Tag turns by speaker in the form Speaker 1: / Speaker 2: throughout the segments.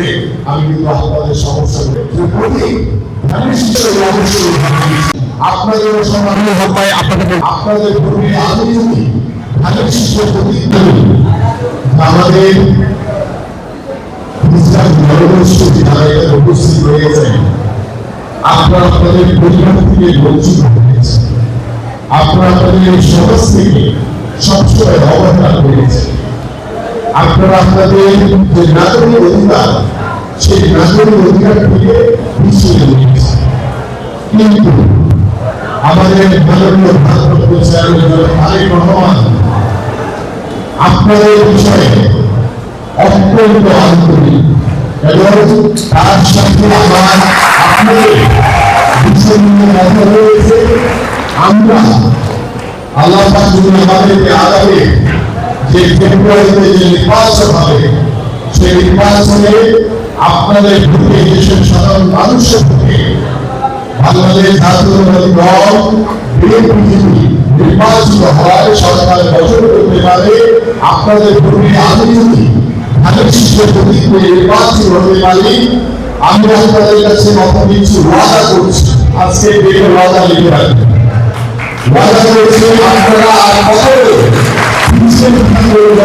Speaker 1: করে আমি কিন্তু আপনাদের সমস্যা আপনাদের সমাধান হয় আপনাদের আপনাদের পূর্বে আমি যদি ধানের শিষ্য প্রতিজ্ঞা আমাদের ইসলাম জনগোষ্ঠী যারা এখানে উপস্থিত রয়েছেন আপনারা আপনাদের পরিবার থেকে বঞ্চিত আপনারা আপনাদের সমাজ থেকে সবসময় অবহেলা করেছে আপনারা আপনাদের যে নাগরিক অধিকার, সেই নাগরিক অধিকার থেকে পিছিয়ে রয়েছে কিন্তু আমাদের মাননীয় ভারপ্রাপ্ত আপনাদের বিষয়ে অত্যন্ত আন্তরিক এবং তার সাথে আমার আপনাদের আমরা আল্লাহ আমাদেরকে যে ফেব্রুয়ারিতে যে নির্বাচন হবে, সেই নির্বাচনে আপনাদের ভোটে দেশের সাধারণ মানুষের ভোটে বাংলাদেশ জাতীয়তাবাদী দল, বিএনপি নির্বাচিত হয় সরকার গঠন করতে পারে, আপনাদের ভোটে আমি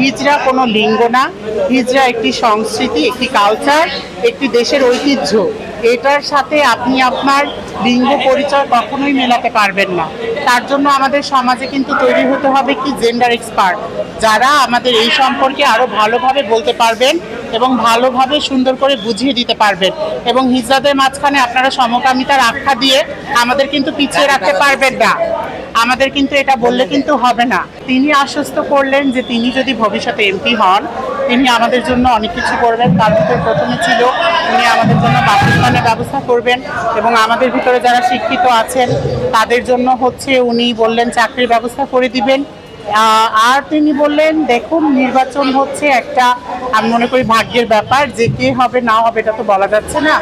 Speaker 2: হিজরা কোনো লিঙ্গ না। হিজরা একটি সংস্কৃতি, একটি কালচার একটি দেশের ঐতিহ্য। এটার সাথে আপনি আপনার লিঙ্গ পরিচয় কখনোই মেলাতে পারবেন না। তার জন্য আমাদের সমাজে কিন্তু তৈরি হতে হবে কি জেন্ডার এক্সপার্ট যারা আমাদের এই সম্পর্কে আরও ভালোভাবে বলতে পারবেন এবং ভালোভাবে সুন্দর করে বুঝিয়ে দিতে পারবেন। এবং হিজড়াদের মাঝখানে আপনারা সমকামিতার আখ্যা দিয়ে আমাদের কিন্তু পিছিয়ে রাখতে পারবেন না। আমাদের কিন্তু এটা বললে কিন্তু হবে না। তিনি আশ্বস্ত করলেন যে তিনি যদি ভবিষ্যতে এমপি হন, তিনি আমাদের জন্য অনেক কিছু করবেন। তার ভিতরে প্রথমে ছিল, উনি আমাদের জন্য বাসস্থানের ব্যবস্থা করবেন এবং আমাদের ভিতরে যারা শিক্ষিত আছেন, তাদের জন্য হচ্ছে উনি বললেন চাকরির ব্যবস্থা করে দিবেন। আর তিনি বললেন, দেখুন, নির্বাচন হচ্ছে একটা, আমি মনে করি ভাগ্যের ব্যাপার, যে কে হবে, না হবে, এটা তো বলা যাচ্ছে না।